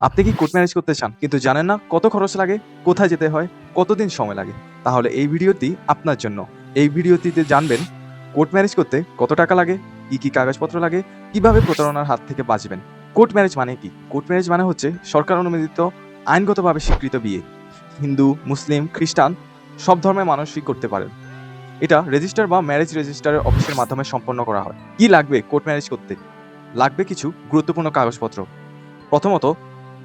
আপনি কি court marriage করতে চান, কিন্তু জানেন না কত খরচ লাগে, কোথায় যেতে হয়, কতদিন সময় লাগে? তাহলে এই ভিডিওটি আপনার জন্য। এই ভিডিওটিতে জানবেন কোর্ট ম্যারেজ করতে কত টাকা লাগে, কি কি কাগজপত্র লাগে, কীভাবে প্রতারণার হাত থেকে বাঁচবেন। কোর্ট ম্যারেজ মানে কি? কোর্ট ম্যারেজ মানে হচ্ছে সরকার অনুমোদিত, আইনগতভাবে স্বীকৃত বিয়ে। হিন্দু, মুসলিম, খ্রিস্টান, সব ধর্মের মানুষই করতে পারেন। এটা রেজিস্টার বা ম্যারেজ রেজিস্টারের অফিসের মাধ্যমে সম্পন্ন করা হয়। কি লাগবে কোর্ট ম্যারেজ করতে? লাগবে কিছু গুরুত্বপূর্ণ কাগজপত্র। প্রথমত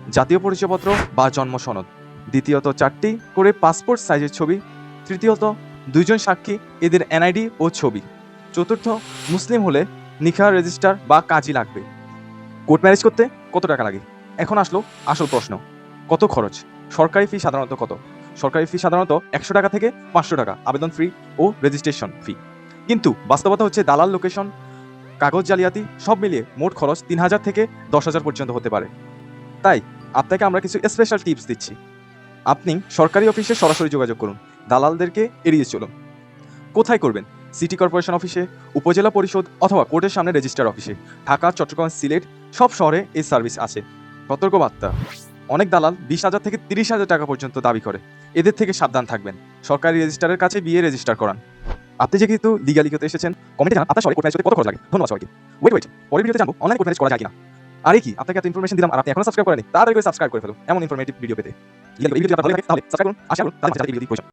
জাতীয় পরিচয়পত্র বা জন্ম সনদ। দ্বিতীয়ত চারটি করে পাসপোর্ট সাইজের ছবি। তৃতীয়ত দুইজন সাক্ষী, এদের এনআইডি ও ছবি। চতুর্থ, মুসলিম হলে নিখা রেজিস্টার বা কাজী লাগবে। কোর্ট ম্যারেজ করতে কত টাকা লাগে? এখন আসলো আসল প্রশ্ন। কত খরচ? সরকারি ফি সাধারণত কত? সরকারি ফি সাধারণত একশো টাকা থেকে পাঁচশো টাকা, আবেদন ফি ও রেজিস্ট্রেশন ফি। কিন্তু বাস্তবতা হচ্ছে দালাল, লোকেশন, কাগজ জালিয়াতি সব মিলিয়ে মোট খরচ তিন হাজার থেকে দশ হাজার পর্যন্ত হতে পারে। তাই আপনাকে আমরা কিছু স্পেশাল টিপস দিচ্ছি। আপনি সরকারি অফিসে সরাসরি যোগাযোগ করুন। দালালদেরকে এড়িয়ে চলুন। কোথায় করবেন? সিটি কর্পোরেশন অফিসে উপজেলা পরিষদ অথবা কোর্টের সামনে রেজিস্টার অফিসে ঢাকা, চট্টগ্রাম, সিলেট, সব শহরে এই সার্ভিস আছে। সতর্কবার্তা, অনেক দালাল বিশ হাজার থেকে তিরিশ হাজার টাকা পর্যন্ত দাবি করে। এদের থেকে সাবধান থাকবেন। সরকারি রেজিস্টারের কাছে বিয়ে রেজিস্টার করান। আপনি যে কিন্তু লিগালি করতে এসেছেন কমিটি জানান আপনার সবাই কোর্ট করতে কত খরচ লাগে। ধন্যবাদ সবাইকে। ওয়েট ওয়েট পরের ভিডিওতে জানব অনলাইন কোর্ট ম্যারেজ করা যায় কিনা। আরে কি? আপনাকে এত ইনফরমেশন দিলাম আপনি এখনও সাবস্ক্রাইব করেনি তাড়াতাড়ি করে সাবস্ক্রাইব করে ফেলুন। এমন ইনফরমেটিভ ভিডিও পেতে। আপনার ভালো লাগে, তাহলে সাবস্ক্রাইব করুন। আশা করুন, তাহলে